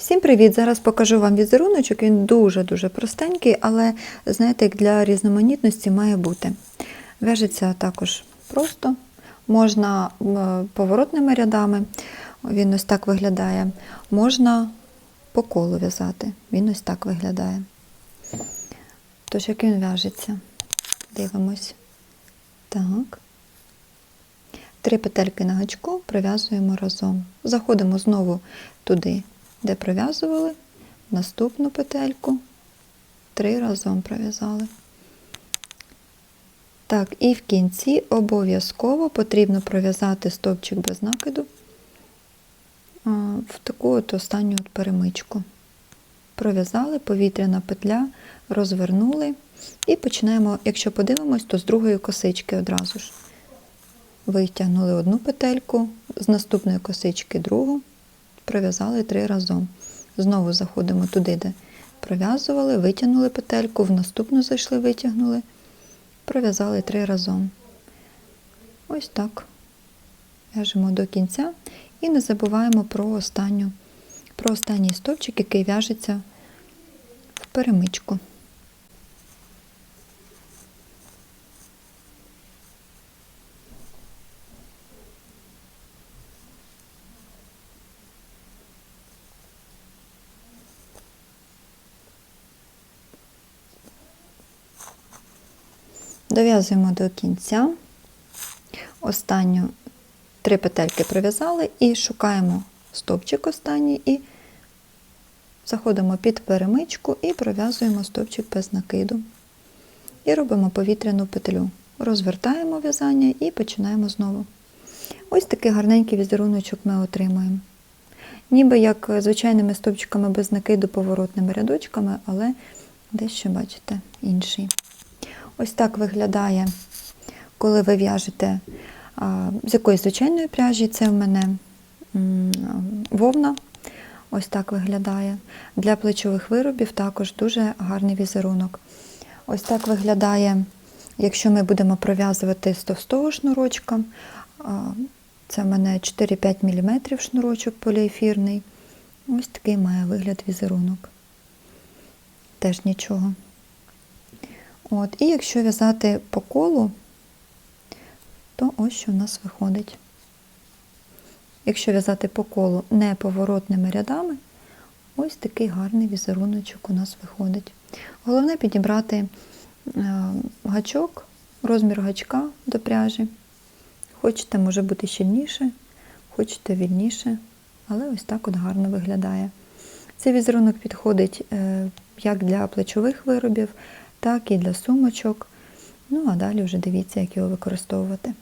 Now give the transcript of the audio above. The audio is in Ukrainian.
Всім привіт! Зараз покажу вам візеруночок. Він дуже-дуже простенький, але, знаєте, як для різноманітності має бути. В'яжеться також просто, можна поворотними рядами, він ось так виглядає. Можна по колу в'язати, він ось так виглядає. Тож, як він в'яжеться? Дивимось. Так. Три петельки на гачку пров'язуємо разом. Заходимо знову туди, де пров'язували, наступну петельку, три разом пров'язали. Так, і в кінці обов'язково потрібно пров'язати стовпчик без накиду в таку от останню от перемичку. Пров'язали повітряна петля, розвернули і починаємо, якщо подивимось, то з другої косички одразу ж. Витягнули одну петельку, з наступної косички другу, пров'язали три разом. Знову заходимо туди, де пров'язували, витягнули петельку, в наступну зайшли, витягнули, пров'язали три разом. Ось так. В'яжемо до кінця і не забуваємо про останню, про останній стовпчик, який в'яжеться в перемичку. Дов'язуємо до кінця. Останню три петельки пров'язали і шукаємо стовпчик останній і заходимо під перемичку і пров'язуємо стовпчик без накиду. І робимо повітряну петлю. Розвертаємо в'язання і починаємо знову. Ось такий гарненький візеруночок ми отримаємо. Ніби як звичайними стовпчиками без накиду поворотними рядочками, але дещо, бачите, інший. Ось так виглядає, коли ви в'яжете з якоїсь звичайної пряжі. Це в мене вовна. Ось так виглядає. Для плечових виробів також дуже гарний візерунок. Ось так виглядає, якщо ми будемо пров'язувати з товстого шнурочка. Це в мене 4-5 мм шнурочок поліефірний. Ось такий має вигляд візерунок. Теж нічого. От, І якщо в'язати по колу, то ось що в нас виходить. Якщо в'язати по колу не поворотними рядами, ось такий гарний візеруночок у нас виходить. Головне підібрати е, гачок, розмір гачка до пряжі. Хочете, може бути щільніше, хочете вільніше, але ось так от гарно виглядає. Цей візерунок підходить е, як для плечових виробів, так і для сумочок. Ну, а далі вже дивіться, як його використовувати.